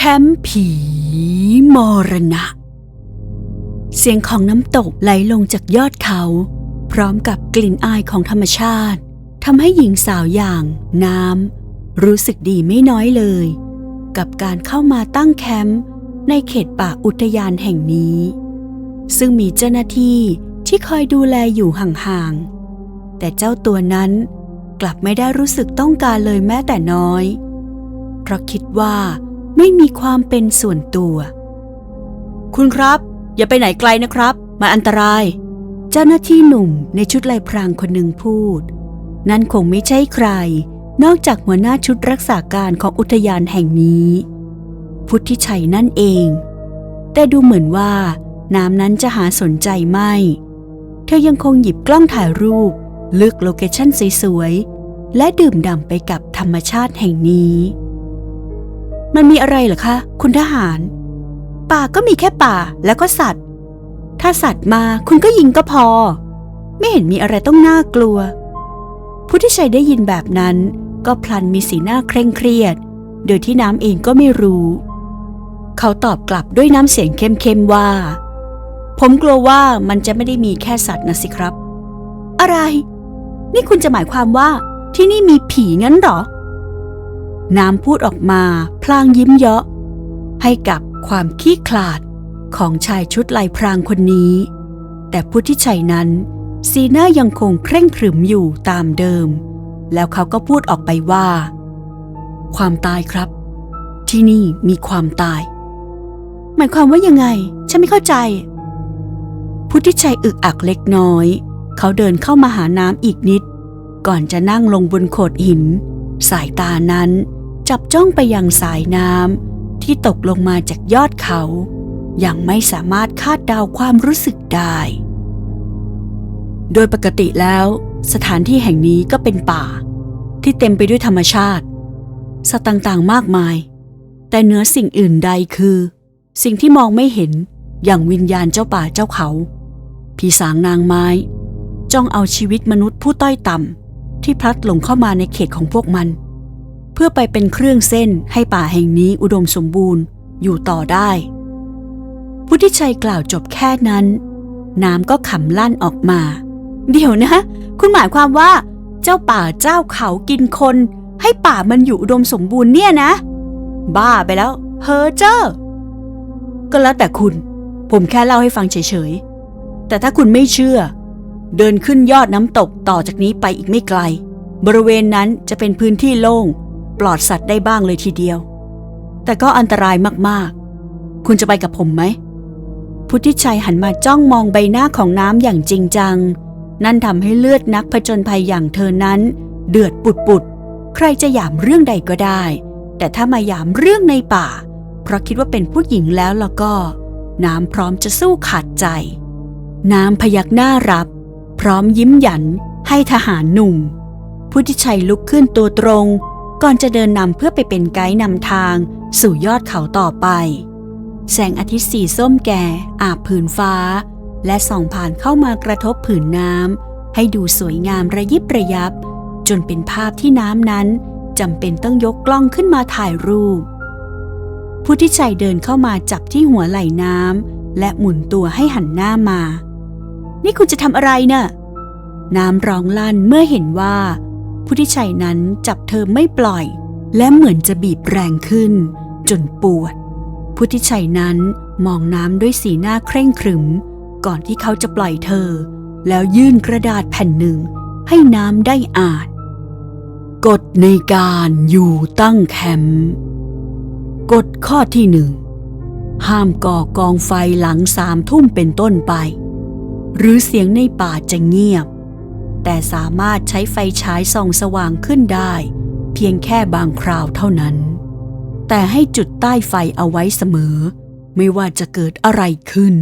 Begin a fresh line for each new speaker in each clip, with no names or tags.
แคมป์ผีมรณะ เสียงของน้ำตกไหลลงจากยอดเขา พร้อมกับกลิ่นอายของธรรมชาติทำให้หญิงสาวอย่างน้ำรู้สึกดีไม่น้อยเลย กับการเข้ามาตั้งแคมป์ในเขตป่าอุทยานแห่งนี้ ซึ่งมีเจ้าหน้าที่ที่คอยดูแลอยู่ห่างๆ แต่เจ้าตัวนั้นกลับไม่ได้รู้สึกต้องการเลยแม้แต่น้อย เพราะคิดว่า ไม่มีความเป็นส่วนตัว คุณครับ อย่าไปไหนไกลนะครับมันอันตราย เจ้าหน้าที่หนุ่มในชุดลายพรางคนหนึ่งพูด นั่นคงไม่ใช่ใคร นอกจากหัวหน้าชุดรักษาการของอุทยานแห่งนี้ พุทธิชัยนั่นเอง แต่ดูเหมือนว่า น้ำนั้นจะหาสนใจไม่ เธอยังคงหยิบกล้องถ่ายรูปเลือกโลเคชั่นสวยๆและดื่มด่ำไปกับธรรมชาติแห่งนี้ มันมีอะไรเหรอคะ คุณทหาร ป่าก็มีแค่ป่าแล้วก็สัตว์ ถ้าสัตว์มาคุณก็ยิงก็พอ ไม่เห็นมีอะไรต้องน่ากลัว ผู้ที่ชัยได้ยินแบบนั้น ก็พลันมีสีหน้าเคร่งเครียด โดยที่น้ำเองก็ไม่รู้ เขาตอบกลับด้วยน้ำเสียงเข้มๆว่า ผมกลัวว่ามันจะไม่ได้มีแค่สัตว์นะสิครับ อะไร นี่คุณจะหมายความว่าที่นี่มีผีงั้นหรอ น้ำพูดออกมาพลางยิ้มเยาะ ให้กับความขี้ขลาดของชายชุดลายพรางคนนี้ แต่พุทธิชัยนั้นสีหน้ายังคงเคร่งขรึมอยู่ตามเดิม แล้วเขาก็พูดออกไปว่า ความตายครับ ที่นี่มีความตาย หมายความว่ายังไง ฉันไม่เข้าใจพุทธิชัยอึกอักเล็กน้อย เขาเดินเข้ามาหาน้ำอีกนิด ก่อนจะนั่งลงบนโขดหิน สายตานั้น จับจ้องไปยังสายน้ำที่ตกลงมาจากยอดเขายังไม่สามารถคาดเดาความรู้สึกได้ โดยปกติแล้ว สถานที่แห่งนี้ก็เป็นป่า ที่เต็มไปด้วยธรรมชาติ สัตว์ต่างๆมากมาย แต่เหนือสิ่งอื่นใดคือ สิ่งที่มองไม่เห็นอย่างวิญญาณเจ้าป่าเจ้าเขาผีสางนางไม้ จ้องเอาชีวิตมนุษย์ผู้ต้อยต่ำที่พลัดหลงเข้ามาในเขตของพวกมันเพื่อไปเป็นเครื่องเส้นให้ป่าแห่งนี้อุดมสมบูรณ์อยู่ต่อได้ พุทธิชัยกล่าวจบแค่นั้น น้ำก็ขำลั่นออกมา เดี๋ยวนะ คุณหมายความว่า เจ้าป่าเจ้าเขากินคน ให้ป่ามันอยู่อุดมสมบูรณ์เนี่ยนะ บ้าไปแล้วเพ้อเจอก็แล้วแต่คุณ ผมแค่เล่าให้ฟังเฉยๆ แต่ถ้าคุณไม่เชื่อ เดินขึ้นยอดน้ำตกต่อจากนี้ไปอีกไม่ไกล บริเวณนั้นจะเป็นพื้นที่โล่ง ปลอดสัตว์ได้บ้างเลยทีเดียว แต่ก็อันตรายมากๆ คุณจะไปกับผมไหม พุทธิชัยหันมาจ้องมองใบหน้าของน้ำอย่างจริงจัง นั่นทำให้เลือดนักผจญภัยอย่างเธอนั้น เดือดปุดปุดๆ ใครจะหยามเรื่องใดก็ได้ แต่ถ้ามาหยามเรื่องในป่า เพราะคิดว่าเป็นผู้หญิงแล้วแล้วก็ น้ำพร้อมจะสู้ขาดใจ น้ำพยักหน้ารับ พร้อมยิ้มหยันให้ทหารหนุ่มพุทธิชัยลุกขึ้นตัวตรง ก่อนจะเดินนำเพื่อไปเป็นไกด์นำทาง สู่ยอดเขาต่อไป แสงอาทิตย์สีส้มแก่ อาบผืนฟ้า และส่องผ่านเข้ามากระทบผืนน้ำให้ดูสวยงามระยิบระยับ จนเป็นภาพที่น้ำนั้นจำเป็นต้องยกกล้องขึ้นมาถ่ายรูปพุทธิชัยเดินเข้ามาจับที่หัวไหล่น้ำและหมุนตัวให้หันหน้ามา นี่คุณจะทำอะไรเนะ่ะน้ำร้องลั่นเมื่อเห็นว่า พุทธิชัยนั้นจับเธอไม่ปล่อย และเหมือนจะบีบแรงขึ้น จนปวดพุทธิชัยนั้นมองน้ำด้วยสีหน้าเคร่งขรึม ก่อนที่เขาจะปล่อยเธอ แล้วยื่นกระดาษแผ่นหนึ่ง ให้น้ำได้อ่านกฎในการอยู่ตั้งแคมป์กฎข้อที่หนึ่งห้ามก่อกองไฟหลังสามทุ่มเป็นต้นไป หรือเสียงในป่าจะเงียบ แต่สามารถใช้ไฟฉายส่องสว่างขึ้นได้ เพียงแค่บางคราวเท่านั้น แต่ให้จุดใต้ไฟเอาไว้เสมอ ไม่ว่าจะเกิดอะไรขึ้น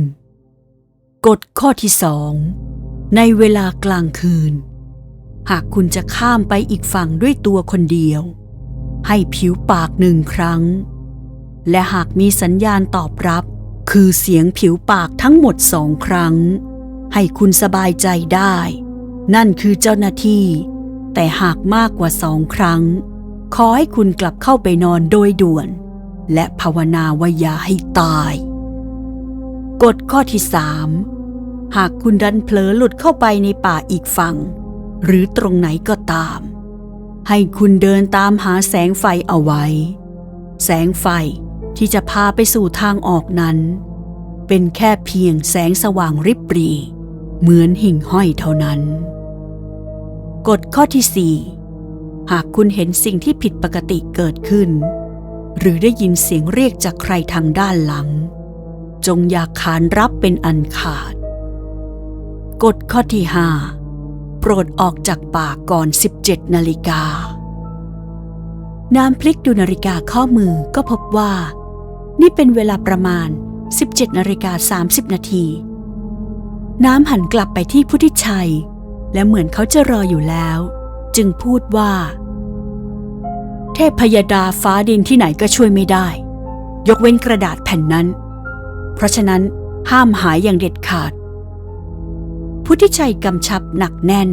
กฎข้อที่สองในเวลากลางคืน หากคุณจะข้ามไปอีกฝั่งด้วยตัวคนเดียว ให้ผิวปากหนึ่งครั้ง และหากมีสัญญาณตอบรับ คือเสียงผิวปากทั้งหมดสองครั้ง ให้คุณสบายใจได้ นั่นคือเจ้าหน้าที่ แต่หากมากกว่าสองครั้ง ขอให้คุณกลับเข้าไปนอนโดยด่วน และภาวนาว่าอย่าให้ตาย กฎข้อที่สามหากคุณดันเผลอหลุดเข้าไปในป่าอีกฝั่ง หรือตรงไหนก็ตาม ให้คุณเดินตามหาแสงไฟเอาไว้ แสงไฟที่จะพาไปสู่ทางออกนั้น เป็นแค่เพียงแสงสว่างริบหรี เหมือนหิ่งห้อยเท่านั้น กฎข้อที่สี่หากคุณเห็นสิ่งที่ผิดปกติเกิดขึ้น หรือได้ยินเสียงเรียกจากใครทางด้านหลัง จงอย่าขานรับเป็นอันขาด กฎข้อที่ห้าโปรดออกจากป่าก่อน 17 นาฬิกาน้ำพลิกดูนาฬิกาข้อมือก็พบว่า นี่เป็นเวลาประมาณ 17นาฬิกา30 นาที น้ำหันกลับไปที่พุทธิชัย และเหมือนเขาจะรออยู่แล้ว จึงพูดว่า เทพพยดาฟ้าดินที่ไหนก็ช่วยไม่ได้ ยกเว้นกระดาษแผ่นนั้น เพราะฉะนั้นห้ามหายอย่างเด็ดขาด พุทธิชัยกำชับหนักแน่น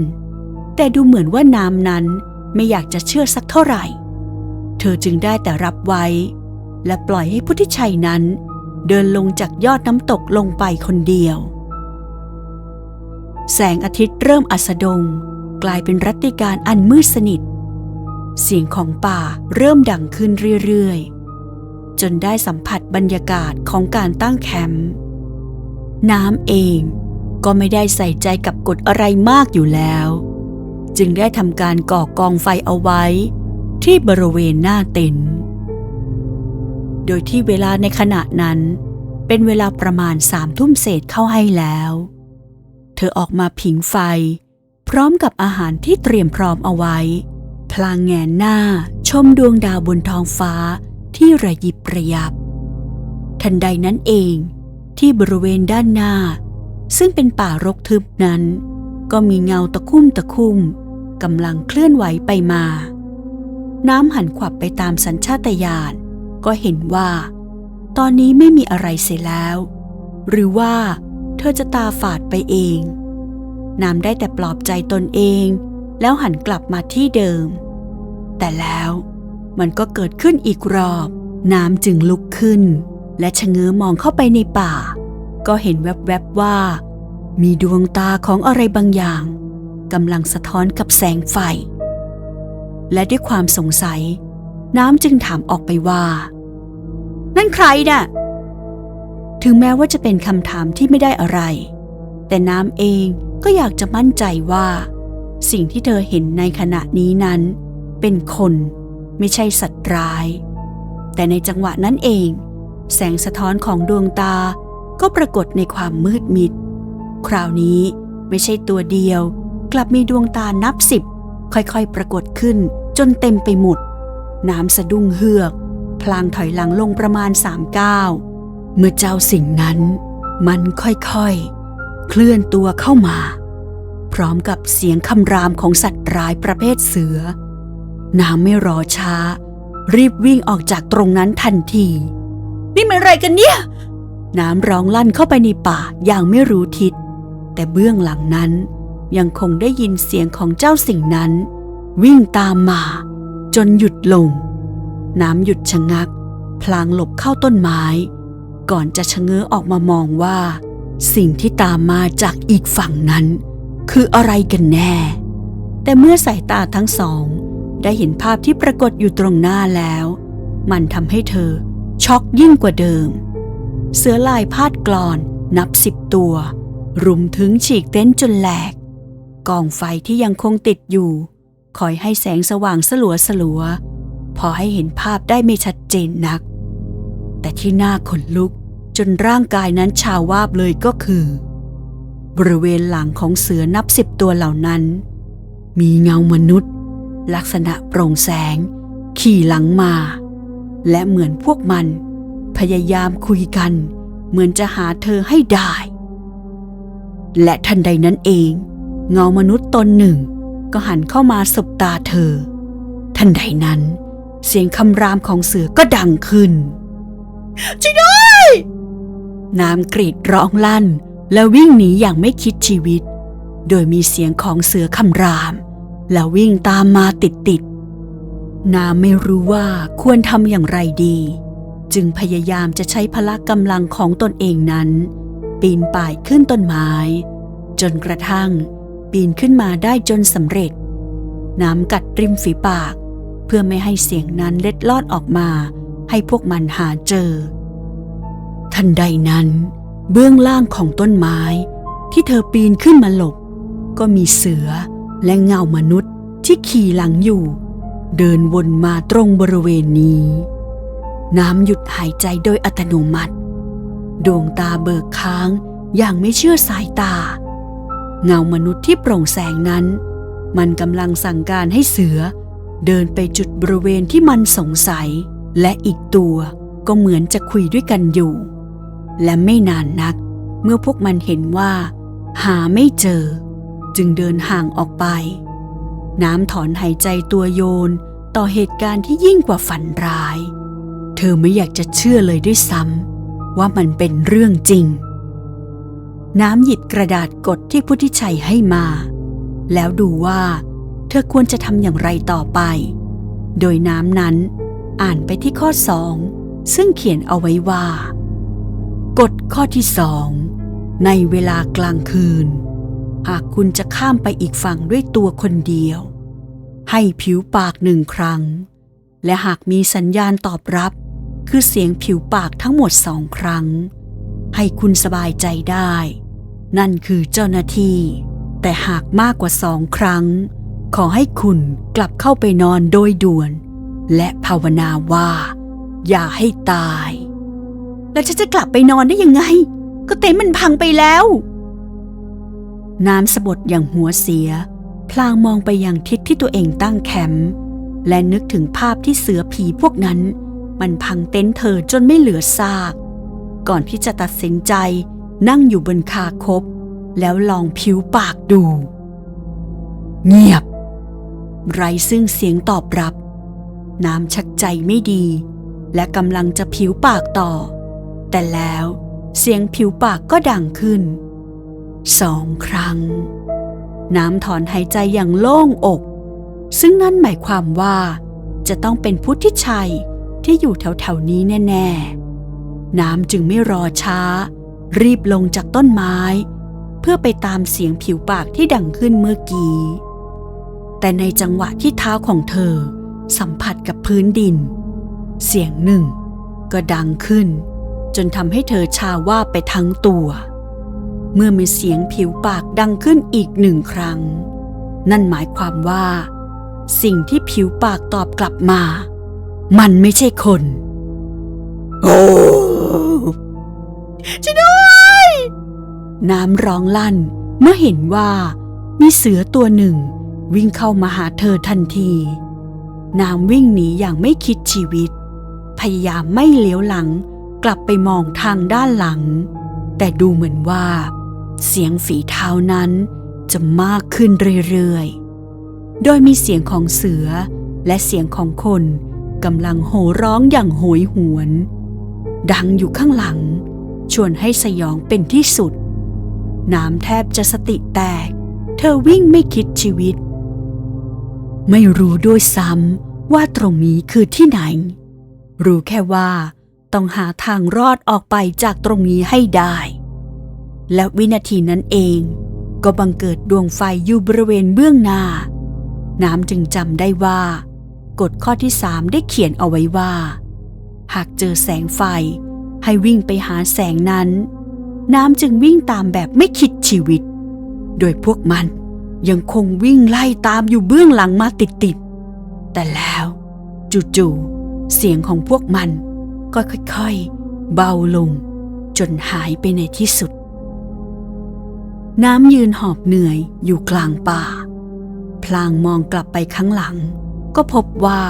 แต่ดูเหมือนว่าน้ำนั้นไม่อยากจะเชื่อสักเท่าไหร่ เธอจึงได้แต่รับไว้ และปล่อยให้พุทธิชัยนั้น เดินลงจากยอดน้ำตกลงไปคนเดียว แสงอาทิตย์เริ่มอัสดง กลายเป็นรัตติการอันมืดสนิท เสียงของป่าเริ่มดังขึ้นเรื่อยๆ จนได้สัมผัสบรรยากาศของการตั้งแคมป์น้ำเองก็ไม่ได้ใส่ใจกับกฎอะไรมากอยู่แล้ว จึงได้ทำการก่อกองไฟเอาไว้ ที่บริเวณหน้าเต็นท์โดยที่เวลาในขณะนั้น เป็นเวลาประมาณสามทุ่มเศษเข้าให้แล้ว ธอออกมาผิงไฟ พร้อมกับอาหารที่เตรียมพร้อมเอาไว้ พลางแงนหน้าชมดวงดาวบนท้องฟ้าที่ระยิบระยับ ทันใดนั้นเองที่บริเวณด้านหน้า ซึ่งเป็นป่ารกทึบนั้น ก็มีเงาตะคุ่มตะคุ่มกำลังเคลื่อนไหวไปมา น้ำหันขวับไปตามสัญชาตญาณก็เห็นว่า ตอนนี้ไม่มีอะไรเสียแล้ว หรือว่า เธอจะตาฝาดไปเองน้ำได้แต่ปลอบใจตนเอง แล้วหันกลับมาที่เดิม แต่แล้วมันก็เกิดขึ้นอีกรอบ น้ำจึงลุกขึ้น และชะเง้อมองเข้าไปในป่า ก็เห็นแวบๆว่า มีดวงตาของอะไรบางอย่างกำลังสะท้อนกับแสงไฟ และด้วยความสงสัย น้ำจึงถามออกไปว่า นั่นใครน่ะ ถึงแม้ว่าจะเป็นคำถามที่ไม่ได้อะไร แต่น้ำเองก็อยากจะมั่นใจว่า สิ่งที่เธอเห็นในขณะนี้นั้น เป็นคนไม่ใช่สัตว์ร้าย แต่ในจังหวะนั้นเอง แสงสะท้อนของดวงตาก็ปรากฏในความมืดมิด คราวนี้ไม่ใช่ตัวเดียว กลับมีดวงตานับสิบค่อยๆ ปรากฏขึ้นจนเต็มไปหมด น้ำสะดุ้งเฮือก พลางถอยหลังลงประมาณสามก้าว เมื่อเจ้าสิ่งนั้นมันค่อยๆ เคลื่อนตัวเข้ามา พร้อมกับเสียงคำรามของสัตว์ร้ายประเภทเสือน้ำไม่รอช้า รีบวิ่งออกจากตรงนั้นทันที นี่มันอะไรกันเนี่ย น้ำร้องลั่นเข้าไปในป่าอย่างไม่รู้ทิศ แต่เบื้องหลังนั้นยังคงได้ยินเสียงของเจ้าสิ่งนั้น วิ่งตามมา จนหยุดลง น้ำหยุดชะงัก พลางหลบเข้าต้นไม้ ก่อนจะชะเง้อออกมามองว่า สิ่งที่ตามมาจากอีกฝั่งนั้น คืออะไรกันแน่ แต่เมื่อสายตาทั้งสอง ได้เห็นภาพที่ปรากฏอยู่ตรงหน้าแล้ว มันทำให้เธอช็อกยิ่งกว่าเดิม เสือลายพาดกลอนนับสิบตัว รุมถึงฉีกเต็นท์จนแหลก กองไฟที่ยังคงติดอยู่ คอยให้แสงสว่างสลัวสลัวๆพอให้เห็นภาพได้ไม่ชัดเจนนัก แต่ที่น่าขนลุกจนร่างกายนั้นชาวาบเลยก็คือ บริเวณหลังของเสือนับสิบตัวเหล่านั้น มีเงามนุษย์ ลักษณะโปร่งแสง ขี่หลังมา และเหมือนพวกมัน พยายามคุยกัน เหมือนจะหาเธอให้ได้ และทันใดนั้นเอง เงามนุษย์ตนหนึ่ง ก็หันเข้ามาสบตาเธอ ทันใดนั้น เสียงคำรามของเสือก็ดังขึ้น ช่วยด้วย น้ำกรีดร้องลั่น แล้ววิ่งหนีอย่างไม่คิดชีวิต โดยมีเสียงของเสือคำราม แล้ววิ่งตามมาติดติดๆน้ำไม่รู้ว่าควรทำอย่างไรดี จึงพยายามจะใช้พละกำลังของตนเองนั้น ปีนป่ายขึ้นต้นไม้ จนกระทั่ง ปีนขึ้นมาได้จนสำเร็จ น้ำกัดริมฝีปาก เพื่อไม่ให้เสียงนั้นเล็ดลอดออกมา ให้พวกมันหาเจอ ทันใดนั้น เบื้องล่างของต้นไม้ ที่เธอปีนขึ้นมาหลบ ก็มีเสือและเงามนุษย์ที่ขี่หลังอยู่ เดินวนมาตรงบริเวณนี้ น้ำหยุดหายใจโดยอัตโนมัติ ดวงตาเบิกค้างอย่างไม่เชื่อสายตา เงามนุษย์ที่โปร่งแสงนั้น มันกำลังสั่งการให้เสือเดินไปจุดบริเวณที่มันสงสัย และอีกตัวก็เหมือนจะคุยด้วยกันอยู่ และไม่นานนัก เมื่อพวกมันเห็นว่า หาไม่เจอ จึงเดินห่างออกไป น้ำถอนหายใจตัวโยนต่อเหตุการณ์ที่ยิ่งกว่าฝันร้าย เธอไม่อยากจะเชื่อเลยด้วยซ้ำว่ามันเป็นเรื่องจริง น้ำหยิบกระดาษกดที่พุทธิชัยให้มา แล้วดูว่า เธอควรจะทำอย่างไรต่อไป โดยน้ำนั้น อ่านไปที่ข้อสองซึ่งเขียนเอาไว้ว่า กฎข้อที่สองในเวลากลางคืน หากคุณจะข้ามไปอีกฝั่งด้วยตัวคนเดียว ให้ผิวปากหนึ่งครั้ง และหากมีสัญญาณตอบรับ คือเสียงผิวปากทั้งหมดสองครั้ง ให้คุณสบายใจได้ นั่นคือเจ้าหน้าที่ แต่หากมากกว่าสองครั้ง ขอให้คุณกลับเข้าไปนอนโดยด่วน และภาวนาว่า อย่าให้ตาย แล้วฉันจะกลับไปนอนได้ยังไง ก็เต็นท์มันพังไปแล้ว น้ำสะบดอย่างหัวเสีย พลางมองไปยังทิศที่ตัวเองตั้งแคมป์และนึกถึงภาพที่เสือผีพวกนั้น มันพังเต็นท์เธอจนไม่เหลือซาก ก่อนที่จะตัดสินใจนั่งอยู่บนคาคบ แล้วลองผิวปากดู เงียบ ไรซึ่งเสียงตอบรับ น้ำชักใจไม่ดี และกำลังจะผิวปากต่อ แต่แล้วเสียงผิวปากก็ดังขึ้น สองครั้ง น้ำถอนหายใจอย่างโล่งอก ซึ่งนั่นหมายความว่าจะต้องเป็นพุทธิชัยที่อยู่แถวๆนี้แน่ ๆ น้ำจึงไม่รอช้า รีบลงจากต้นไม้ เพื่อไปตามเสียงผิวปากที่ดังขึ้นเมื่อกี้ แต่ในจังหวะที่เท้าของเธอ สัมผัสกับพื้นดิน เสียงหนึ่ง ก็ดังขึ้น จนทำให้เธอชาว่าไปทั้งตัว เมื่อมีเสียงผิวปากดังขึ้นอีกหนึ่งครั้ง นั่นหมายความว่า สิ่งที่ผิวปากตอบกลับมา มันไม่ใช่คน โอ้ช่วยด้วย น้ำร้องลั่นเมื่อเห็นว่ามีเสือตัวหนึ่งวิ่งเข้ามาหาเธอทันที น้ำวิ่งหนีอย่างไม่คิดชีวิต พยายามไม่เลี้ยวหลังกลับไปมองทางด้านหลัง แต่ดูเหมือนว่า เสียงฝีเท้านั้นจะมากขึ้นเรื่อยๆ โดยมีเสียงของเสือและเสียงของคนกำลังโห่ร้องอย่างโหยหวน ดังอยู่ข้างหลัง ชวนให้สยองเป็นที่สุด น้ำแทบจะสติแตก เธอวิ่งไม่คิดชีวิต ไม่รู้ด้วยซ้ำว่าตรงนี้คือที่ไหน รู้แค่ว่าต้องหาทางรอดออกไปจากตรงนี้ให้ได้ และวินาทีนั้นเอง ก็บังเกิดดวงไฟอยู่บริเวณเบื้องหน้า น้ำจึงจำได้ว่า กฎข้อที่สามได้เขียนเอาไว้ว่า หากเจอแสงไฟ ให้วิ่งไปหาแสงนั้น น้ำจึงวิ่งตามแบบไม่คิดชีวิต โดยพวกมัน ยังคงวิ่งไล่ตามอยู่เบื้องหลังมาติดๆ แต่แล้วจู่ๆ เสียงของพวกมันก็ค่อยๆ เบาลง จนหายไปในที่สุด น้ำยืนหอบเหนื่อยอยู่กลางป่า พลางมองกลับไปข้างหลัง ก็พบว่า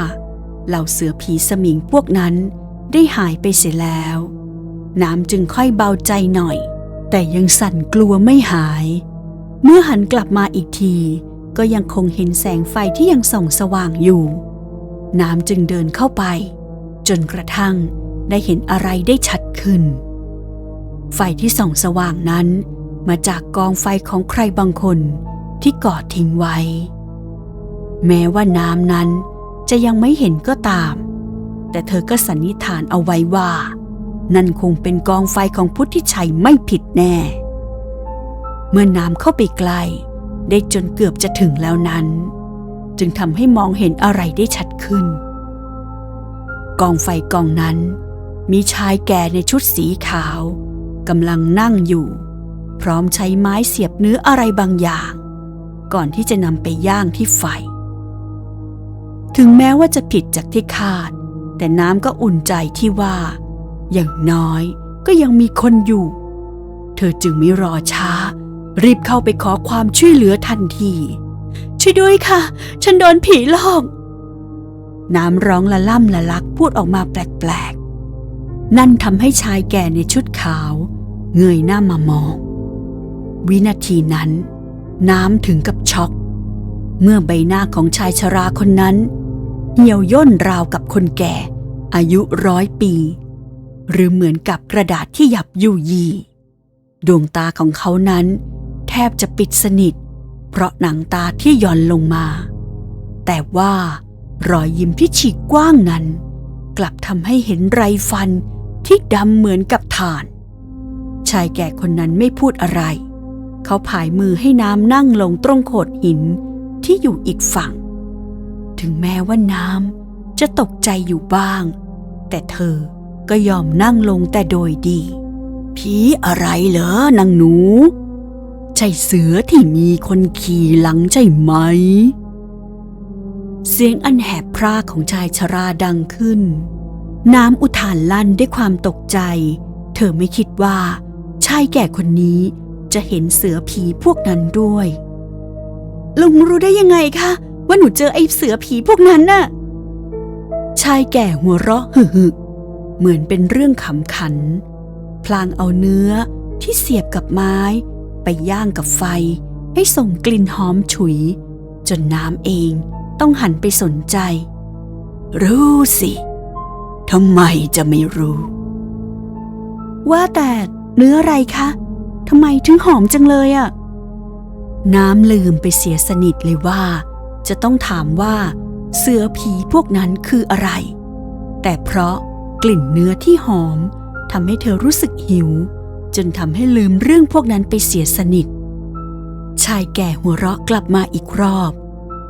เหล่าเสือผีสมิงพวกนั้นได้หายไปเสียแล้ว น้ำจึงค่อยเบาใจหน่อย แต่ยังสั่นกลัวไม่หาย เมื่อหันกลับมาอีกที ก็ยังคงเห็นแสงไฟที่ยังส่องสว่างอยู่ น้ำจึงเดินเข้าไป จนกระทั่งได้เห็นอะไรได้ชัดขึ้น ไฟที่ส่องสว่างนั้น มาจากกองไฟของใครบางคนที่กอดทิ้งไว้ แม้ว่าน้ำนั้นจะยังไม่เห็นก็ตาม แต่เธอก็สันนิษฐานเอาไว้ว่า นั่นคงเป็นกองไฟของพุทธิชัยไม่ผิดแน่ เมื่อน้ำเข้าไปใกล้ได้จนเกือบจะถึงแล้วนั้น จึงทำให้มองเห็นอะไรได้ชัดขึ้น กองไฟกองนั้น มีชายแก่ในชุดสีขาวกำลังนั่งอยู่ พร้อมใช้ไม้เสียบเนื้ออะไรบางอย่าง ก่อนที่จะนำไปย่างที่ไฟ ถึงแม้ว่าจะผิดจากที่คาด แต่น้ำก็อุ่นใจที่ว่า อย่างน้อยก็ยังมีคนอยู่ เธอจึงไม่รอช้า รีบเข้าไปขอความช่วยเหลือทันที ช่วยด้วยค่ะ ฉันโดนผีหลอก น้ำร้องละล่ำละลักพูดออกมาแปลกๆ นั่นทำให้ชายแก่ในชุดขาว เงยหน้ามามอง วินาทีนั้น น้ำถึงกับช็อก เมื่อใบหน้าของชายชราคนนั้น เหี่ยวย่นราวกับคนแก่ อายุร้อยปี หรือเหมือนกับกระดาษที่หยับยุยีดวงตาของเขานั้น ทบจะปิดสนิท เพราะหนังตาที่ย่อนลงมา แต่ว่ารอยยิ้มที่ฉีกกว้างนั้น กลับทำให้เห็นไรฟันที่ดำเหมือนกับถ่าน ชายแก่คนนั้นไม่พูดอะไร เขาผายมือให้น้ำนั่งลงตรงโขดหินที่อยู่อีกฝั่ง ถึงแม้ว่าน้ำจะตกใจอยู่บ้าง แต่เธอก็ยอมนั่งลงแต่โดยดี ผีอะไรเหรอนางหนู ใช่เสือที่มีคนขี่หลังใช่ไหม เสียงอันแหบพร่าของชายชราดังขึ้น น้ำอุทานลั่นด้วยความตกใจ เธอไม่คิดว่า ชายแก่คนนี้จะเห็นเสือผีพวกนั้นด้วย ลุงรู้ได้ยังไงคะ ว่าหนูเจอไอ้เสือผีพวกนั้นน่ะ ชายแก่หัวเราะหึหึเหมือนเป็นเรื่องขำขัน พลางเอาเนื้อที่เสียบกับไม้ ไปย่างกับไฟ ให้ส่งกลิ่นหอมฉุย จนน้ำเองต้องหันไปสนใจ รู้สิทำไมจะไม่รู้ ว่าแต่เนื้ออะไรคะทำไมถึงหอมจังเลยอะน้ำลืมไปเสียสนิทเลยว่า จะต้องถามว่า เสือผีพวกนั้นคืออะไร แต่เพราะกลิ่นเนื้อที่หอมทำให้เธอรู้สึกหิว จนทำให้ลืมเรื่องพวกนั้นไปเสียสนิท ชายแก่หัวเราะกลับมาอีกรอบ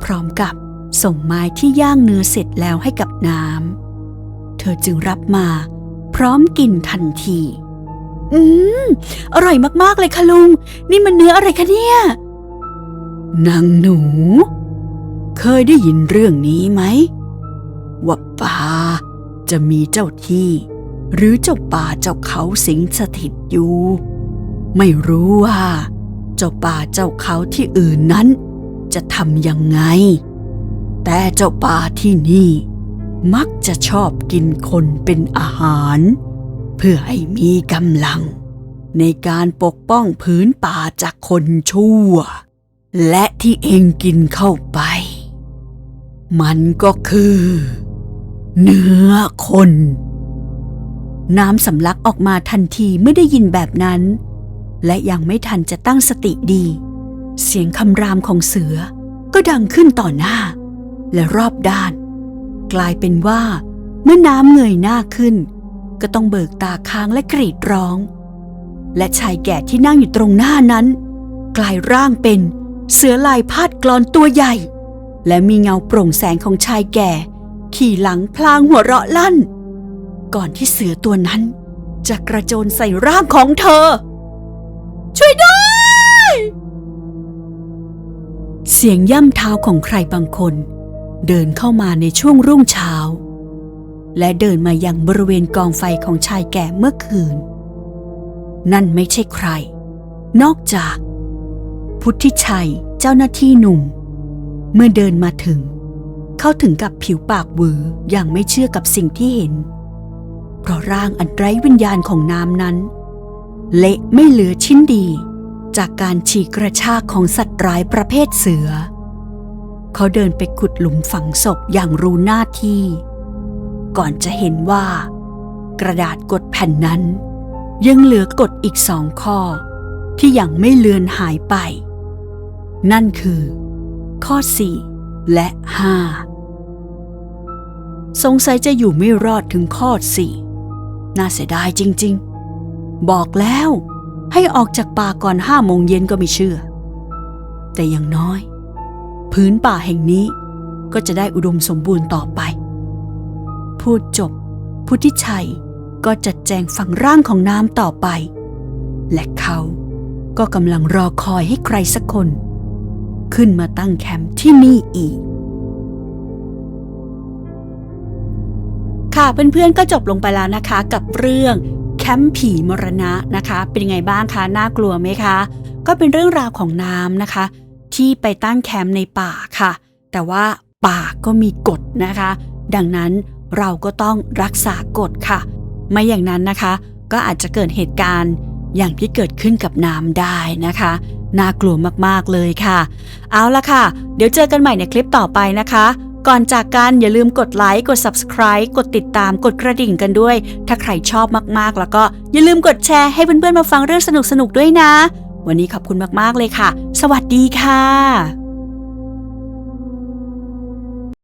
พร้อมกับส่งไม้ที่ย่างเนื้อเสร็จแล้วให้กับน้ำ เธอจึงรับมา พร้อมกินทันที อืม อร่อยมากๆเลยค่ะลุง นี่มันเนื้ออะไรคะเนี่ย นางหนู เคยได้ยินเรื่องนี้ไหมว่าป่าจะมีเจ้าที่ หรือเจ้าป่าเจ้าเขาสิงสถิตอยู่ ไม่รู้ว่า เจ้าป่าเจ้าเขาที่อื่นนั้น จะทำยังไง แต่เจ้าป่าที่นี่ มักจะชอบกินคนเป็นอาหาร เพื่อให้มีกำลัง ในการปกป้องพื้นป่าจากคนชั่ว และที่เองกินเข้าไป มันก็คือ เนื้อคน น้ำสำลักออกมาทันทีเมื่อได้ยินแบบนั้น และยังไม่ทันจะตั้งสติดี เสียงคำรามของเสือก็ดังขึ้นต่อหน้า และรอบด้าน กลายเป็นว่า เมื่อน้ำเงยหน้าขึ้น ก็ต้องเบิกตาค้างและกรีดร้อง และชายแก่ที่นั่งอยู่ตรงหน้านั้น กลายร่างเป็นเสือลายพาดกลอนตัวใหญ่ และมีเงาโปร่งแสงของชายแก่ ขี่หลังพลางหัวเราะลั่น ก่อนที่เสือตัวนั้น จะกระโจนใส่ร่างของเธอ ช่วยด้วย เสียงย่ำเท้าของใครบางคน เดินเข้ามาในช่วงรุ่งเช้า และเดินมายังบริเวณกองไฟของชายแก่เมื่อคืน นั่นไม่ใช่ใคร นอกจาก พุทธิชัยเจ้าหน้าที่หนุ่ม เมื่อเดินมาถึง เขาถึงกับผิวปากหวืออย่างไม่เชื่อกับสิ่งที่เห็น เพราะร่างอันไร้วิญญาณของน้ำนั้น เละไม่เหลือชิ้นดี จากการฉีกกระชากของสัตว์ร้ายประเภทเสือ เขาเดินไปขุดหลุมฝังศพอย่างรู้หน้าที่ ก่อนจะเห็นว่า กระดาษกดแผ่นนั้น ยังเหลือกฎอีกสองข้อ ที่ยังไม่เลือนหายไป นั่นคือ ข้อ 4 และ 5สงสัยจะอยู่ไม่รอดถึงข้อสี่ น่าเสียดายจริง ๆ บอกแล้วให้ออกจากป่าก่อนห้าโมงเย็นก็ไม่เชื่อ แต่อย่างน้อย พื้นป่าแห่งนี้ก็จะได้อุดมสมบูรณ์ต่อไป พูดจบ พุทธิชัยก็จัดแจงฝังร่างของน้ำต่อไป และเขาก็กำลังรอคอยให้ใครสักคน ขึ้นมาตั้งแคมป์ที่นี่อีก ค่ะเพื่อนๆก็จบลงไปแล้วนะคะกับเรื่องแคมป์ผีมรณะนะคะ เป็นไงบ้างคะน่ากลัวไหมคะ ก็เป็นเรื่องราวของน้ำนะคะ ที่ไปตั้งแคมป์ในป่าค่ะ แต่ว่าป่าก็มีกฎนะคะ ดังนั้นเราก็ต้องรักษากฎค่ะ ไม่อย่างนั้นนะคะ ก็อาจจะเกิดเหตุการณ์อย่างที่เกิดขึ้นกับน้ำได้นะคะน่ากลัวมากๆเลยค่ะ เอาละค่ะ เดี๋ยวเจอกันใหม่ในคลิปต่อไปนะคะ ก่อนจากกันอย่าลืมกดไลค์กด subscribe กดติดตามกดกระดิ่งกันด้วย ถ้าใครชอบมากๆ แล้วก็อย่าลืมกดแชร์ให้เพื่อนๆมาฟังเรื่องสนุกๆด้วยนะ วันนี้ขอบคุณมากๆเลยค่ะ สวัสดีค่ะ